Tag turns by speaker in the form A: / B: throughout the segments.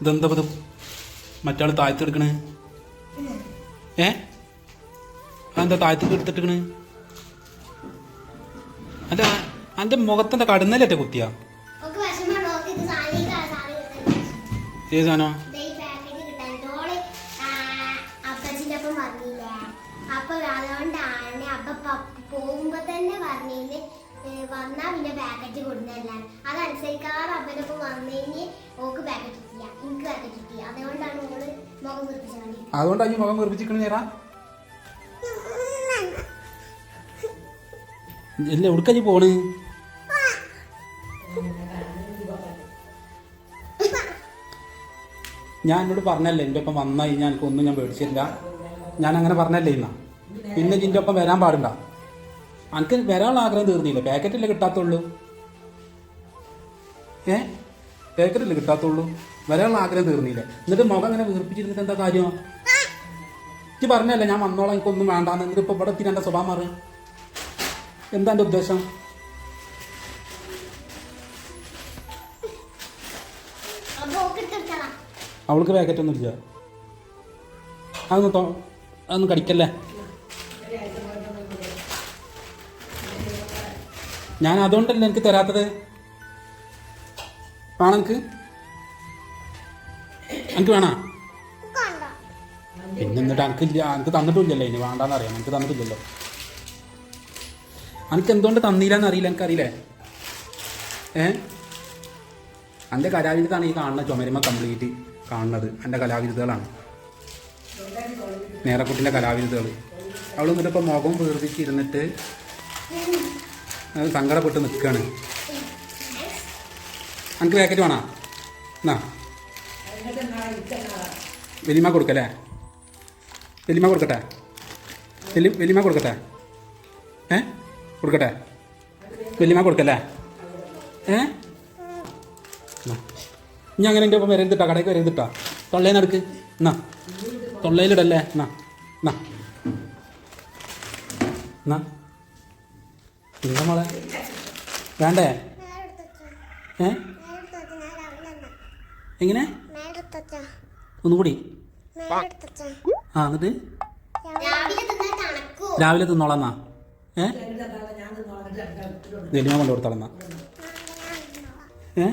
A: ഇതെന്താ പദം? മറ്റാൾ താഴ്ത്തെടുക്കണേ? ഏ? അതെന്താ താഴ്ത്തി എടുത്തിട്ടിക്കണ് അല്ല അന്റെ മുഖത്തിന്റെ കടന്നല്ലേ കുത്തിയ? ഏത് സാധനം
B: അപ്പൊ പോകുമ്പോ തന്നെ വന്നാ പിന്നെ പാക്കറ്റ്
A: അതുകൊണ്ടാ ഈ മുഖം വെറുപ്പിച്ചിക്കണ നേരാ ഇല്ല നീ പോണ്. ഞാൻ എന്നോട് പറഞ്ഞല്ലേ എന്റെ ഒപ്പം വന്നാ കഴിഞ്ഞാൽ എനിക്ക് ഒന്നും ഞാൻ പേടിച്ചില്ല ഞാൻ അങ്ങനെ പറഞ്ഞല്ലേ ഇന്നാ. പിന്നെ ഇതിന്റെ ഒപ്പം വരാൻ പാടില്ല. എനിക്ക് വരാനുള്ള ആഗ്രഹം തീർന്നില്ല. പാക്കറ്റല്ലേ കിട്ടാത്തുള്ളൂ. ഏ? പാക്കറ്റല്ലേ കിട്ടാത്തുള്ളൂ. വരാനുള്ള ആഗ്രഹം തീർന്നില്ല. എന്നിട്ട് മുഖം അങ്ങനെ വീർപ്പിച്ചിരുന്നിട്ട് എന്താ കാര്യം? ഇജ്ജ് പറഞ്ഞല്ലേ ഞാൻ വന്നോളാം എനിക്കൊന്നും വേണ്ടാന്ന്. എന്നിട്ട് ഇപ്പൊ ഇവിടെ എത്തിയിട്ട് എന്റെ സ്വഭാവം മാറി. എന്താ എന്റെ ഉദ്ദേശം? അവൾക്ക് പാക്കറ്റ് ഒന്നും ഇല്ല. അതൊന്ന് തോ അതൊന്നും കടിക്കല്ലേ? ഞാൻ അതുകൊണ്ടല്ലേ എനിക്ക് തരാത്തത്? വേണം എനിക്ക് എനിക്ക് വേണോ? പിന്നെ എന്നിട്ട് എനിക്കില്ല എനിക്ക് തന്നിട്ടില്ലല്ലോ ഇനി വേണ്ടാന്ന് അറിയാം. എനിക്ക് തന്നിട്ടില്ലല്ലോ. എനിക്ക് എന്തുകൊണ്ട് തന്നില്ലെന്ന് അറിയില്ല എനിക്കറിയില്ലേ ഏ? എന്റെ കലാവിരുദ്ധാണ് ഈ കാണുന്ന ചുമരുമ കംപ്ലീറ്റ് കാണുന്നത്. എന്റെ കലാവിരുദ്ധകളാണ്. നേരക്കുട്ടിന്റെ കലാവിരുദ്ധകൾ. അവൾ എന്നിട്ട് ഇപ്പോൾ മുഖം വീർപ്പിച്ചിരുന്നിട്ട് സങ്കടപ്പെട്ട് നിൽക്കുകയാണ് എനിക്ക് പാക്കറ്റ് വേണോ? എന്നാ. വലിയമ്മ കൊടുക്കല്ലേ വലിയമ്മ കൊടുക്കട്ടെ? വലിയ വലിയമ്മ കൊടുക്കട്ടെ? ഏ? കൊടുക്കട്ടെ? വലിയമ്മ കൊടുക്കല്ലേ? ഏ. ഇനി അങ്ങനെ എന്റെ ഒപ്പം വരരുതിട്ടാ കടയ്ക്ക് വരരുതിട്ടാ നിന്ന് എടുക്ക്. എന്നാ. തൊള്ളയിലിടല്ലേ എന്നാ. എന്നാ. എന്നാ. പിന്നെ മോളെ? വേണ്ടേ? ഏ? എങ്ങനെ? ഒന്നുകൂടി. ആ എന്നിട്ട്?
B: രാവിലെ
A: തിന്നോളന്നാ ഏ? വലിയ കൊണ്ട് കൊടുത്തോളന്നാ ഏ?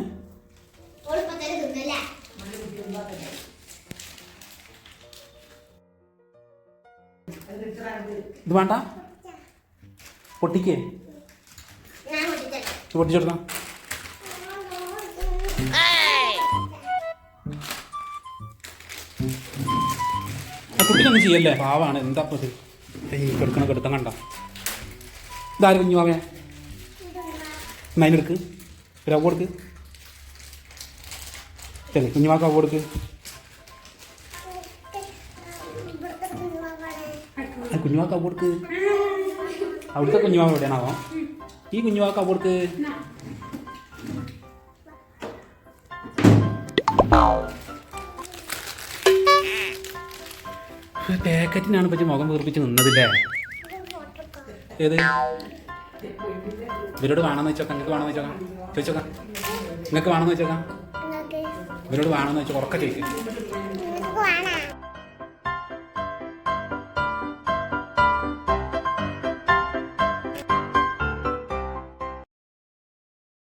A: ഇത് വേണ്ട. പൊട്ടിക്കേ.
B: ഞാൻ
A: കുട്ടിക്കൊന്നും ചെയ്യല്ലേ? പാവാണ്. എന്താ ഇത്? കെടുക്കണ കെടുത്തം കണ്ട? ഇതാര് കുഞ്ഞു പാവേ നൈനെടുക്ക്. ഒരു അവ കൊടുക്ക്. ശരി കുഞ്ഞുമാക്ക് അവ കൊടുക്ക്. കുഞ്ഞുമാക്ക് അവ കൊടുക്ക്. അവിടുത്തെ കുഞ്ഞുമാവ് എവിടെയാണാവോ ഈ കുഞ്ഞുമാക്ക് അവ കൊടുക്ക്. പാക്കറ്റിനാണ് പറ്റി മുഖം വീർപ്പിച്ച് നിന്നതില്ലേ? ഏത്? ഇവരോട് വേണമെന്ന് വെച്ചോക്കാം. നിങ്ങൾക്ക് വേണമെന്ന് വെച്ചോക്കാം. ചോദിച്ചോക്കാം. നിങ്ങൾക്ക് വേണമെന്ന് വെച്ചോക്കാം. ഇവരോട് വേണമെന്ന് വെച്ചാൽ ഉറക്ക ചോദിക്കും.